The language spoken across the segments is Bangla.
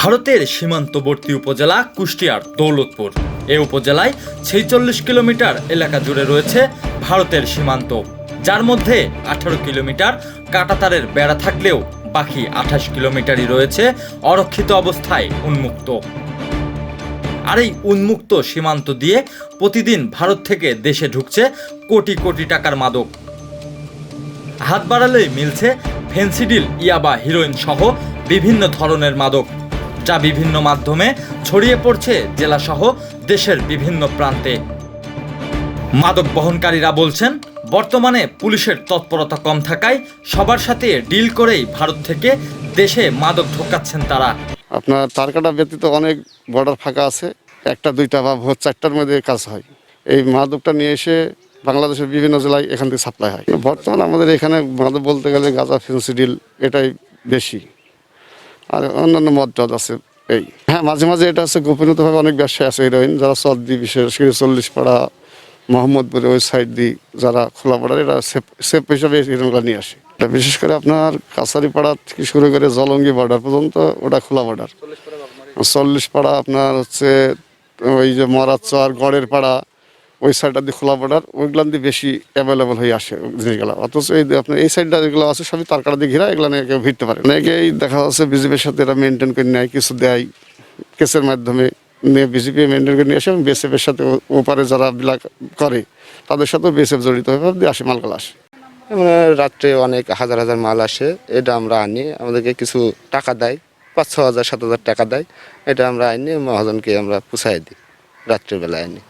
ভারতের সীমান্তবর্তী উপজেলা কুষ্টিয়ার দৌলতপুর। এ উপজেলায় ছেচল্লিশ কিলোমিটার এলাকা জুড়ে রয়েছে ভারতের সীমান্ত। যার মধ্যে আঠারো কিলোমিটার কাটাতারের বেড়া থাকলেও বাকি আঠাশ কিলোমিটারই রয়েছে অরক্ষিত অবস্থায় উন্মুক্ত। আর এই উন্মুক্ত সীমান্ত দিয়ে প্রতিদিন ভারত থেকে দেশে ঢুকছে কোটি কোটি টাকার মাদক। হাত বাড়ালেই মিলছে ফেন্সিডিল, ইয়াবা, হিরোইন সহ বিভিন্ন ধরনের মাদক। যা বিভিন্ন মাধ্যমে ছড়িয়ে পড়ছে জেলাসহ দেশের বিভিন্ন প্রান্তে। মাদক বহনকারীরা বলছেন, বর্তমানে পুলিশের তৎপরতা কম থাকায় সবার সাথে ডিল করেই ভারত থেকে দেশে মাদক ঢোকাচ্ছেন তারা। আপনার তারকাটা ব্যতীত অনেক বর্ডার ফাঁকা আছে, একটা, দুইটা বা ভোর চারটার মধ্যে কাজ হয়। এই মাদকটা নিয়ে এসে বাংলাদেশের বিভিন্ন জেলায় এখান থেকে সাপ্লাই হয়। বর্তমানে আমাদের এখানে মাদক বলতে গেলে গাঁজা ফেন্সিডিল এটাই বেশি। আর অন্যান্য মদ টদ আছে, এই। হ্যাঁ মাঝে মাঝে এটা হচ্ছে গোপনীয়ভাবে অনেক ব্যবসায় আছে হিরোইন যারা সর্দি, বিশেষ করে চল্লিশ পাড়া মোহাম্মদপুরে ওই সাইড দিয়ে যারা খোলা পাড়ার এরা সেফ সেফ হিসাবে হিরোইনগুলো নিয়ে আসে। বিশেষ করে আপনার কাছারিপাড়া থেকে শুরু করে জলঙ্গি বর্ডার পর্যন্ত ওটা খোলা বর্ডার চল্লিশ পাড়া আপনার হচ্ছে ওই যে মরাচর গড়ের পাড়া ওই সাইডটা দিয়ে খোলা বর্ডার ওইগুলান দিয়ে বেশি অ্যাভেলেবল হয়ে আসে জিনিসগুলো। অথচ এই আপনার এই সাইডটা যেগুলো আছে, সবই তারকাটা দিয়ে ঘিরা, এগুলো নিয়ে ভিড়তে পারে অনেকেই দেখা যাচ্ছে বিজেপির সাথে এরা মেনটেন করে নেয়, কিছু দেয়, কেসের মাধ্যমে নিয়ে বিজেপি মেনটেন করে নিয়ে আসে, এবং বিএসএফের সাথে ওপারে যারা বিলাক করে, তাদের সাথেও বিএসএফ জড়িত হয়ে দিয়ে আসে মালগুলো আসে। রাত্রে অনেক হাজার হাজার মাল আসে, এটা আমরা আনি, আমাদেরকে কিছু টাকা দেয়, পাঁচ ছ হাজার, সাত হাজার টাকা দেয়, এটা আমরা আইনি মহাজনকে আমরা পুষাই দিই, রাত্রিবেলায় আনি।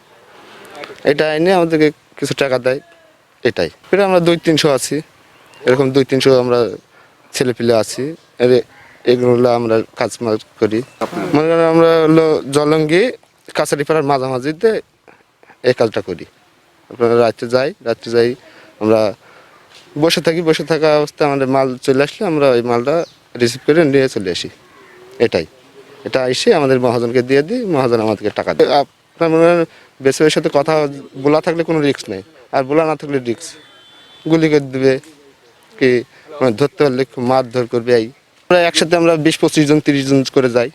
এটা আইনি আমাদেরকে কিছু টাকা দেয়, এটাই। এটা আমরা দুই তিনশো আছি। এরকম দুই তিনশো আমরা ছেলে ছেলেপিলে আছি। এগুলো আমরা কাজ করি। মনে করেন আমরা হলো জলঙ্গি কাছারি পাড়ার মাঝামাঝিতে এই কাজটা করি। আপনারা রাত্রে যাই রাত্রে যাই আমরা বসে থাকি, বসে থাকা অবস্থায় আমাদের মাল চলে আসলে আমরা ওই মালটা রিসিভ করে নিয়ে চলে আসি। এটাই। এটা এসে আমাদের মহাজনকে দিয়ে দিই, মহাজন আমাদেরকে টাকা দেয়। আপনার মনে বেসবের সাথে কথা বলা থাকলে কোনো রিস্ক নেই। আর বলা না থাকলে রিস্ক গুলি করে দেবে কি মানে ধরতে পারলে মারধর করবে এই। আমরা একসাথে আমরা বিশ, পঁচিশ জন, তিরিশ জন করে যাই।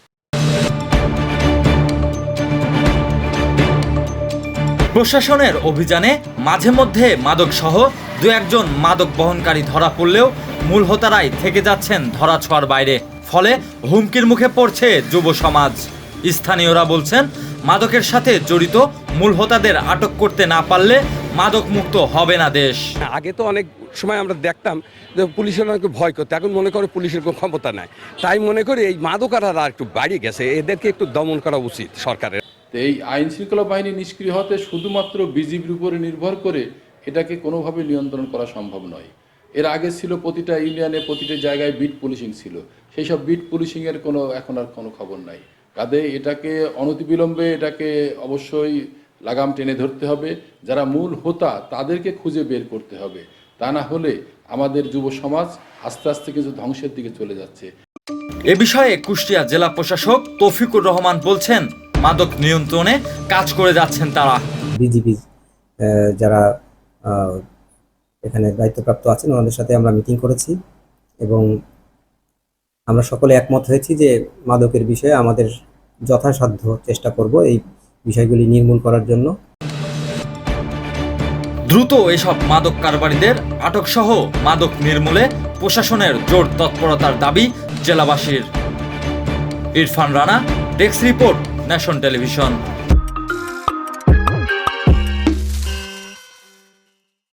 প্রশাসনের অভিযানে মাঝে মধ্যে মাদক সহ দু একজন মাদক বহনকারী ধরা পড়লেও মূল হোতারাই থেকে যাচ্ছেন ধরা ছোঁয়ার বাইরে। ফলে হুমকির মুখে পড়ছে যুব সমাজ। স্থানীয়রা বলছেন মাদকের সাথে জড়িত মূল হোতাদের আটক করতে না পারলে মাদক মুক্ত হবে না দেশ। আগে তো অনেক সময় আমরা দেখতাম যে পুলিশের অনেক ভয় করতে এখন মনে করে পুলিশের কোনো ক্ষমতা নাই। তাই মনে করি এই মাদকারারা একটু বাড়িয়ে গেছে এদেরকে একটু দমন করা উচিত সরকারের। এই আইন শৃঙ্খলা বাহিনী নিষ্ক্রিয় হতে শুধুমাত্র বিজিবির উপরে নির্ভর করে এটাকে কোনোভাবে নিয়ন্ত্রণ করা সম্ভব নয়। এর আগে ছিল প্রতিটা ইউনিয়নে প্রতিটা জায়গায় বিট পুলিশিং ছিল। সেই সব বিট পুলিশিংয়ের কোনো এখন আর কোনো খবর নাই। কাজে এটাকে অনতিবিলম্বে এটাকে অবশ্যই লাগাম টেনে ধরতে হবে। যারা মূল হোতা তাদেরকে খুঁজে বের করতে হবে। তা না হলে আমাদের যুব সমাজ আস্তে আস্তে কিন্তু ধ্বংসের দিকে চলে যাচ্ছে। এ বিষয়ে কুষ্টিয়া জেলা প্রশাসক তৌফিকুর রহমান বলছেন মাদক নিয়ন্ত্রণে কাজ করে যাচ্ছেন তারা। বিজিবি যারা আহ, এখানে দায়িত্বপ্রাপ্ত আছেন ওনাদের সাথে আমরা মিটিং করেছি এবং আমরা সকলে একমত হয়েছি যে মাদকের বিষয়ে আমাদের যথাসাধ্য চেষ্টা করব এই বিষয়গুলি নির্মূল করার জন্য। দ্রুত এসব মাদক কারবারিদের আটক সহ মাদক নির্মূলে প্রশাসনের জোর তৎপরতার দাবি জেলাবাসীর। Irfan Rana, desk report, nation television.